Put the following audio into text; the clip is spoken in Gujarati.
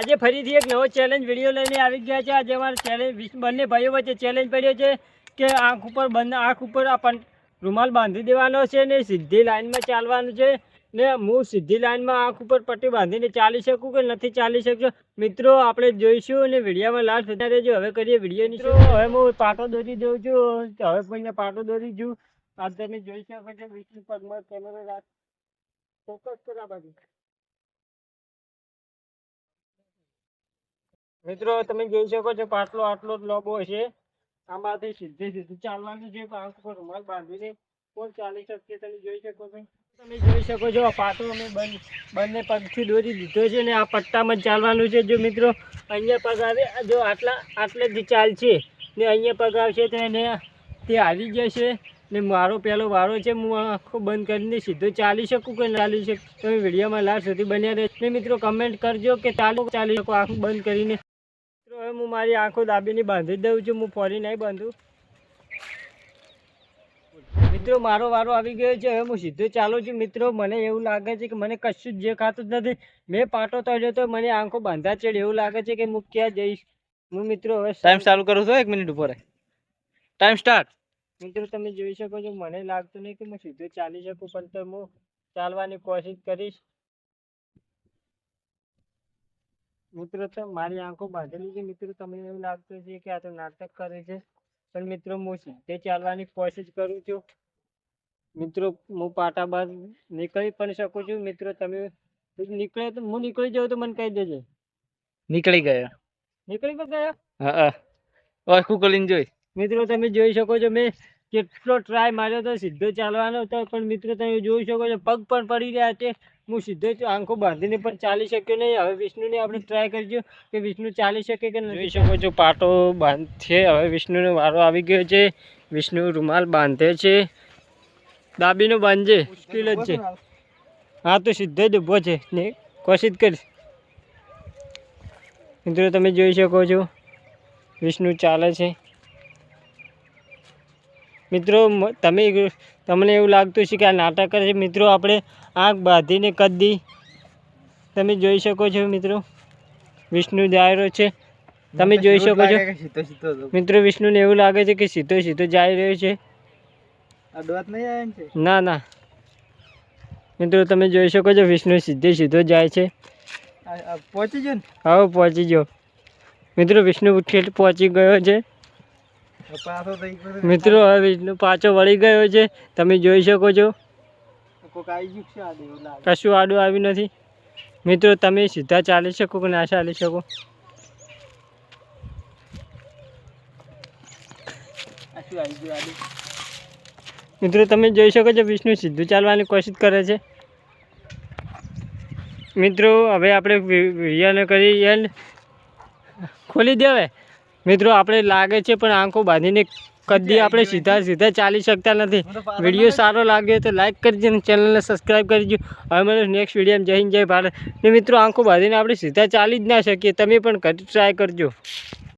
આજે ફરીથી એક નવો ચેલેન્જ વીડિયો લઈને આવી ગયા છે. આજે અમારે ચેલેન્જ બંને ભાઈઓ વચ્ચે ચેલેન્જ પડ્યો છે કે આંખ ઉપર બંને આંખ ઉપર આ રૂમાલ બાંધી દેવાનો છે ને સીધી લાઈનમાં ચાલવાનું છે ને હું સીધી લાઈનમાં આંખ ઉપર પટ્ટી બાંધીને ચાલી શકું કે નથી ચાલી શકું મિત્રો, આપણે જોઈશું અને વિડીયામાં લાસ્ટ થતા રહેજો. હવે કરીએ વિડીયોની હવે હું પાટો દોરી દઉં છું. હવે પછી પાટો દોરી છું. આ તમે જોઈ શકો છો, વિષ્ણુ પગમાં કેમેરો રાખ ફોકસ કરા મિત્રો, તમે જોઈ શકો છો પાટલો આટલો જ લોબો છે. આમાંથી સીધે સીધું ચાલવાનું છે. પાંખ પર રૂમાલ બાંધીને કોણ ચાલી શકશે. તમે જોઈ શકો છો. તમે જોઈ શકો છો, આ પાટો અમે બંને બંને પગથી દોરી દીધો છે ને આ પટ્ટામાં ચાલવાનું છે. જો મિત્રો, અહીંયા પગ આવે. જો આટલા આટલેથી ચાલશે. ને અહીંયા પગ આવશે તો એને તે આવી જશે. ને મારો પહેલો વારો છે, હું આખો બંધ કરીને સીધો ચાલી શકું કે ચાલી શકું? તમે વિડીયોમાં લાસ્ટ સુધી બન્યા રહે મિત્રો કમેન્ટ કરજો કે ચાલો ચાલી શકો? આંખ બંધ કરીને. હવે હું મારી આંખો દાબીને બાંધી જ દઉં છું હું ફરી નહીં બાંધું. મિત્રો મારો વારો આવી ગયો છે હવે હું સીધો ચાલું છું. મિત્રો મને એવું લાગે છે કે મને કશું જ જે ખાતું જ નથી. મેં પાટો તળ્યો તો મને આંખો બાંધા ચડે એવું લાગે છે કે હું ક્યાં જઈશ? હું મિત્રો હવે ટાઈમ ચાલુ કરું છું એક મિનિટ ઉપર. ટાઈમ સ્ટાર્ટ મિત્રો તમે જોઈ શકો છો મને લાગતું નહીં કે હું સીધો ચાલી શકું પણ તો હું ચાલવાની કોશિશ કરીશ. મિત્રો તો મારી આંખો બાંધેલી છે. મિત્રો તમને એવું લાગતું છે કે આ તો નાટક કરે છે. પણ મિત્રો હું તે ચાલવાની કોશિશ કરું છું. મિત્રો હું પાટા બહાર નીકળી પણ શકું છું. મિત્રો તમે નીકળે તો હું નીકળી જાઉં તો મને કહી દેજે. નીકળી ગયો. નીકળી પણ ગયા? હા હા. વાસ્કુ કુકલીને જોઈ. મિત્રો તમે જોઈ શકો છો મેં કેટલો ટ્રાય માર્યો તો સીધો ચાલવાનો હતો. પણ મિત્રો તમે જોઈ શકો છો, પગ પણ પડી ગયા છે. હું સીધો આંખો બાંધીને પણ ચાલી શક્યો નહીં. હવે વિષ્ણુને આપણે ટ્રાય કરીશું કે વિષ્ણુ ચાલી શકે કે નહીં જોઈ શકો છો, પાટો બાંધ છે. હવે વિષ્ણુનો વારો આવી ગયો છે. વિષ્ણુ રૂમાલ બાંધે છે. દાબીનો બાંધજે મુશ્કેલ જ છે. હા, તો સીધો જ ઊભો છે. ને કોશિશ કરીશ મિત્રો, તમે જોઈ શકો છો, વિષ્ણુ ચાલે છે. મિત્રો તમે તમને એવું લાગતું છે કે આ નાટક છે મિત્રો આપણે આંખ બાંધીને કદી તમે જોઈ શકો છો મિત્રો. વિષ્ણુ દાયરો છે. તમે જોઈ શકો છો. મિત્રો વિષ્ણુને એવું લાગે છે કે સીધો સીધો જઈ રહ્યો છે. ના ના મિત્રો તમે જોઈ શકો છો વિષ્ણુ સીધે સીધો જાય છે. પહોંચી ગયો હવે પહોંચી ગયો. મિત્રો વિષ્ણુ પહોંચી ગયો છે. મિત્રો હવે વિષ્ણુ પાછો વળી ગયો છે. તમે જોઈ શકો છો. કશું આડું આવ્યું નથી. મિત્રો તમે સીધા ચાલી શકો કે ના ચાલી શકો? મિત્રો તમે જોઈ શકો છો વિષ્ણુ સીધું ચાલવાની કોશિશ કરે છે. મિત્રો હવે આપણે વિડીયોને કરી એન્ડ ખોલી દેવે મિત્રો આપણે લાગે છે પણ આંખો બાંધીને કદી આપણે સીધા સીધા ચાલી શકતા નથી. વીડિયો સારો લાગ્યો તો લાઈક કરજો અને ચેનલને સબસ્ક્રાઈબ કરજો. હવે મને નેક્સ્ટ વિડીયોમાં જય હિન્દ જય ભારત. ને મિત્રો આંખો બાંધીને આપણે સીધા ચાલી જ ના શકીએ. તમે પણ ટ્રાય કરજો.